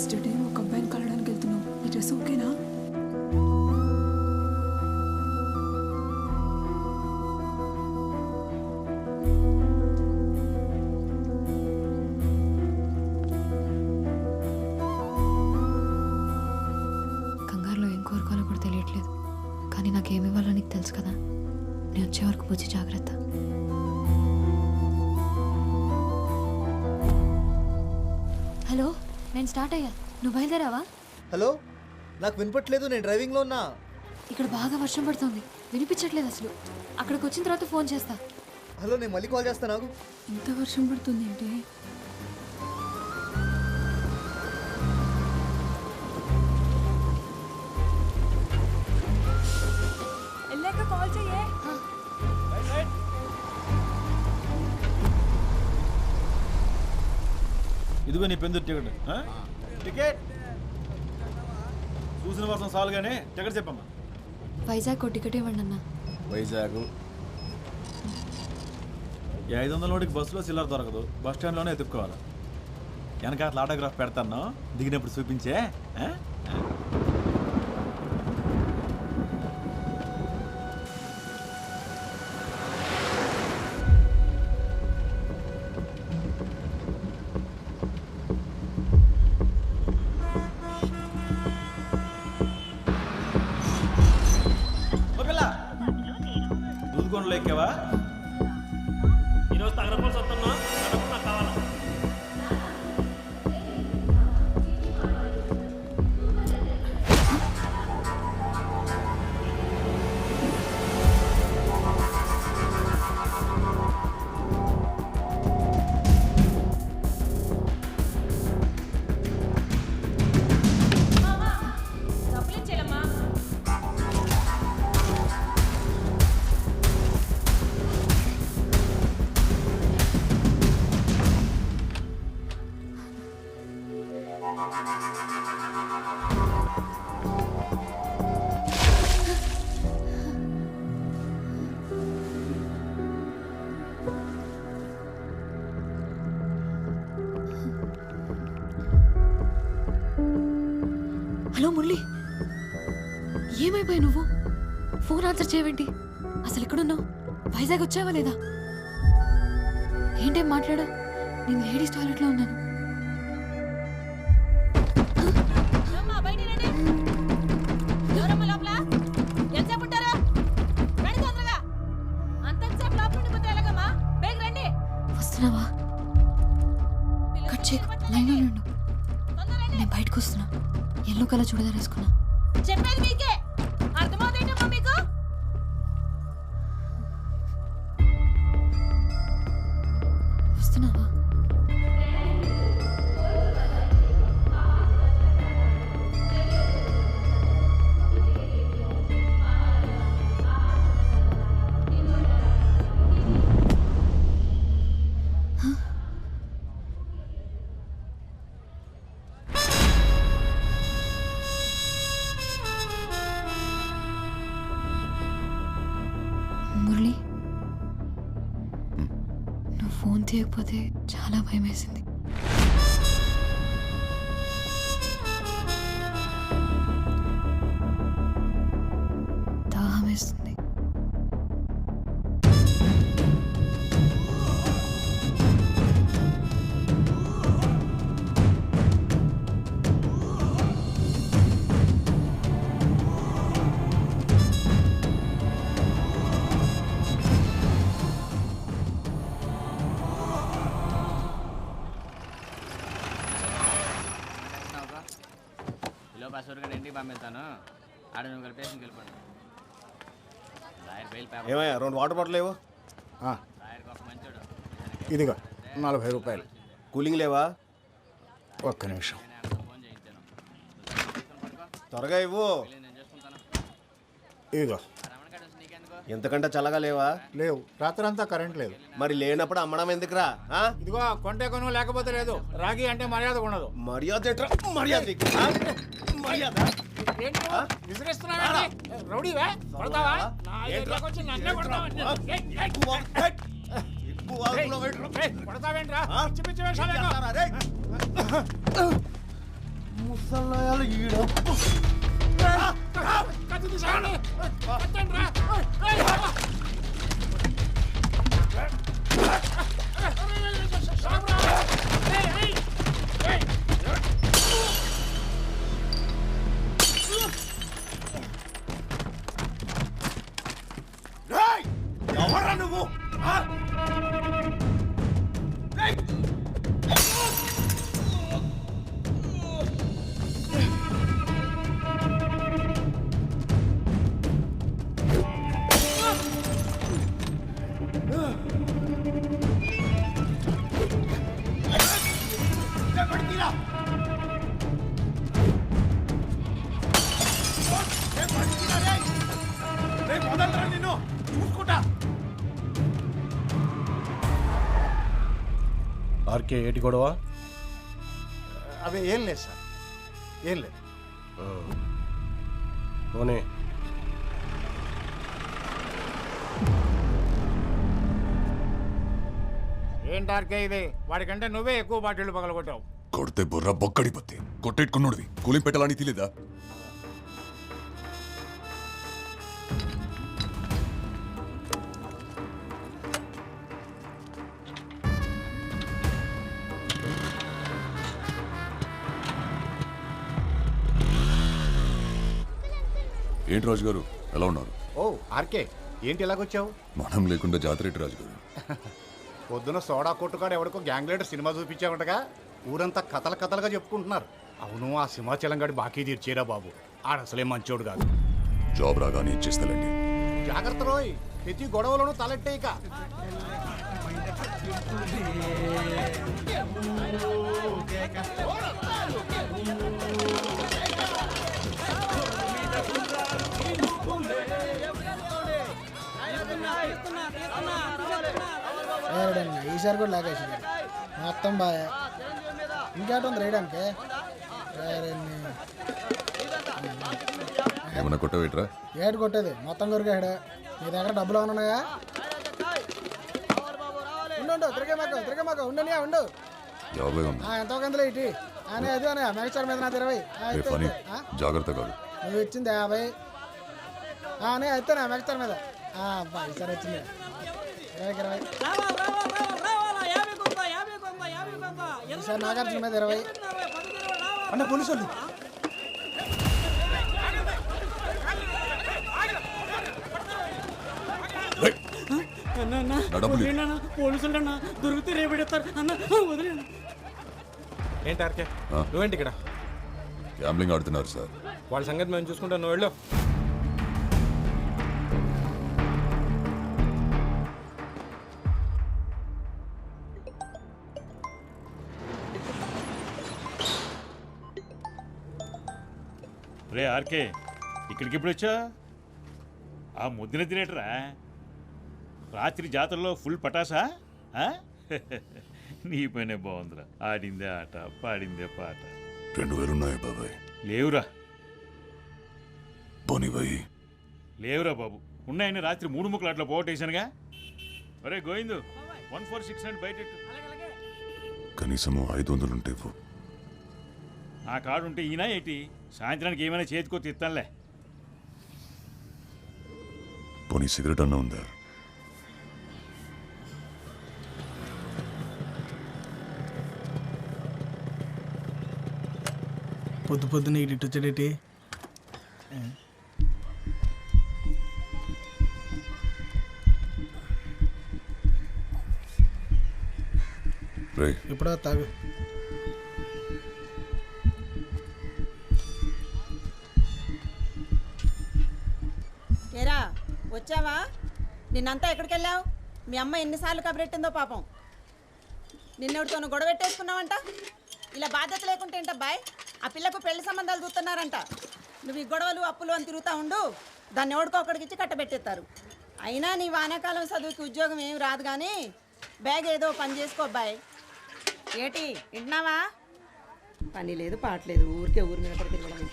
First day ఒక అబ్బాయిని కలవడానికి వెళ్తున్నావు ఈ డ్రెస్ ఓకేనా? కంగారులో ఏం కోరుకోవాలో కూడా తెలియట్లేదు. కానీ నాకేమి ఇవ్వాలో నీకు తెలుసు కదా. నేను వచ్చే వరకు పూజ జాగ్రత్త. నేను స్టార్ట్ అయ్యా. నువ్వు బయలుదేరావా? హలో? నాకు వినపట్లేదు నేను డ్రైవింగ్లో ఉన్నా. ఇక్కడ బాగా వర్షం పడుతుంది. వినిపించట్లేదు అసలు. అక్కడికి వచ్చిన తర్వాత ఫోన్ చేస్తా. హలో నేను మళ్ళీ కాల్ చేస్తాను నాకు ఇంత వర్షం పడుతుంది అంటే ఇదిగో నీ పెందు టికెట్? టికెట్. చూసిన వర్షం చాలు కానీ టికెట్ చెప్పమ్మా. వైజాగ్ టికెట్ ఇవ్వండి అన్న. వైజాగ్. ఐదు వందల నోటికి బస్సులో చిల్లర దొరకదు. బస్ స్టాండ్లోనే ఎత్తుక్కోవాలి. వెనక అట్లా ఆటోగ్రాఫ్ పెడతాను. దిగినప్పుడు చూపించే. దూదుకొండలో ఎక్కావా ఈరోజు తగరపల్సి సొంతం హలో మురళి. ఏమైపోయావు నువ్వు? ఫోన్ ఆన్సర్ చేయవేంటి? అసలు ఎక్కడున్నావు? వైజాగ్ వచ్చావా లేదా? ఏంటేం మాట్లాడా? నేను లేడీస్ టాయిలెట్లో ఉన్నాను. ఎల్లో కలర్ చూడదా వేసుకున్నా చెప్పేది మీకే. అర్థమవుతుందమ్మా మీకు? వస్తున్నావా? తీయకపోతే చాలా భయం వేసింది ఇంటికి పంపిస్తాను. ఆడ నువ్వు కలిపేసి వెళ్ళిపోండి. Lawyer bail paper. ఏమయ్యా రెండు వాటర్ బాటిల్ లేవు? లాయర్కి ఒక మంచోడు. ఇదిగో నలభై రూపాయలు. కూలింగ్ లేవా? ఒక్క నిమిషం. ఫోన్ చేయించాను. త్వరగా ఇవ్వు. వెళ్ళి నేను చేసుకుంటాను. ఇదిగో. ఆ రమణ గారు వచ్చి నీకెందుకు? ఎంతకంటే చల్లగా లేవా? లేవు. రాత్రంతా కరెంట్ లేదు. మరి లేనప్పుడు అమ్మడం ఎందుకురా? ఆ? ఇదిగో కొంటే కొను లేకపోతే లేదు. రాగి అంటే మర్యాద ఉండదు మర్యాద ఏంట్రా? మర్యాద. నీకు, ఆ? మర్యాద రౌడీవా కొడతావా? నా ఏరియాకి వచ్చి నన్నే కొడతావా? ఎక్కువ, హెట్. ఎక్కువ చూసుకుంటా. ఆర్కే ఏటి గొడవ? అవి ఏం లేదు సార్. ఏం లేదు. పోనీ. ఏంటి ఆర్కే ఇది? వాడికంటే నువ్వే ఎక్కువ బాటిల్ పగలగొట్టావు. కొడితే బుర్ర బొక్కడిపోతే కొట్టేట్టుకున్నోడివి. కూలింగ్ పెట్టాలని తెలియదా ఏంటి రాజు గారు ఎలా ఉన్నారు? ఓ ఆర్కే ఏంటి ఇలాగొచ్చావు? మనం లేకుండా జాతర రాజు గారు పొద్దున సోడా కొట్టుకాడు ఎవడికో గ్యాంగ్ లీడర్ సినిమా చూపించామంటగా ఊరంతా కథల కథలుగా చెప్పుకుంటున్నారు. అవును ఆ సింహాచలం గడి బాకీ తీర్చేరా బాబు. ఆడ అసలే మంచోడు కాదు. జాబ్ రాగానే ఇచ్చేస్తానండి జాగ్రత్త రోయ్ ప్రతి గొడవలోనూ తలెట్టే కూడా లాగేసి మొత్తం బాగా. ఇంకేట ఉంది రేయడానికి? కొట్టవేట్రా ఏడు కొట్టేది? మొత్తం కొరికాడు నీ దగ్గర డబ్బులు ఏమైనా ఉన్నాయా? ఉండు ఉండు. తిరిగే మాకు తిరిగే మాకు ఉండనియా ఉండు ఎంతో కందులో ఇటీ. అనే అది అనే మెగస్టార్ మీద నాది ఇరవై? జాగ్రత్త కాదు. నువ్వు ఇచ్చింది యాభై. ఆ, అనే అయితే నా మెగస్టార్ మీద. ఈసారి వచ్చింది. ఇరవైకి ఇరవై. ఈసారి నాగార్జున మీద ఇరవై. ఇవ్వు. పోలీసులు అన్న? దొరికితే రేపెడతారు అన్న వదిలేండి ఏంటి ఆర్కే. నువ్వేంటి ఇక్కడ? గ్యాంబ్లింగ్ ఆడుతున్నారు సార్. వాళ్ళ సంగతి మేము చూసుకుంటాం. నువ్వు వెళ్ళు. రే ఆర్కే ఇక్కడికి ఎప్పుడు వచ్చా? ఆ ముద్దున తినేటరా? రాత్రి జాతరలో ఫుల్ పటాసా? ఆ? నీ పనే బాగుందిరా. ఆడిందే ఆట పాడిందే పాట. రెండు వేలు ఉన్నాయా బాబాయ్? లేవురా. పోనీ బాయ్ లేవురా బాబు. ఉన్నాయని రాత్రి మూడు ముక్కలు అట్లా పోగొట్టేశానుగా. ఒరే Govindu one four six and బయట కనీసం ఐదు వందలు ఉంటే. ఆ కార్డు ఉంటే ఈయన ఏంటి? సాయంత్రానికి ఏమైనా చేతికో తిత్తానులే పోనీ సిగరెట్ అన్నా ఉందా? పొద్దు పొద్దున ఇటు వచ్చాడేటి రే ఇప్పుడు తాగు. వచ్చావా? నిన్నంతా ఎక్కడికి వెళ్ళావు? మీ అమ్మ ఎన్నిసార్లు కబరెట్టిందో పాపం. నిన్నెవడితోనూ గొడవ పెట్టేసుకున్నావంట? ఇలా బాధ్యత లేకుంటే ఏంటబ్బాయ్ ఆ పిల్లకు పెళ్ళి సంబంధాలు చూస్తున్నారంట. నువ్వు ఈ గొడవలు అప్పులు అని తిరుగుతూ ఉండు. దాన్ని ఎవడికో ఒకడికి ఇచ్చి కట్టబెట్టేస్తారు. అయినా నీ వానాకాలం చదువుకి ఉద్యోగం ఏమి రాదు కానీ బ్యాగ్ ఏదో పని చేసుకో బాయ్. ఏటి వింటున్నావా? పని లేదు పాటలేదు ఊరికే ఊరి మీద పడి తిరగడం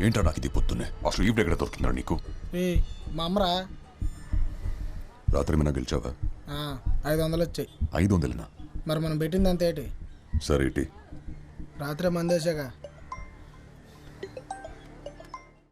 ఏంటా నాకు ఇది పొద్దున్నే? అసలు ఈవిడ ఎక్కడ దొరుకుతున్నాడు నీకు? ఏ మా అమ్మరా. రాత్రి ఏమైనా గెలిచావా? ఆ, ఐదు వందలు వచ్చాయి. ఐదు వందలనా? మరి మనం పెట్టింది అంత ఏంటి? సరే ఇటీ రాత్రి మందేశాక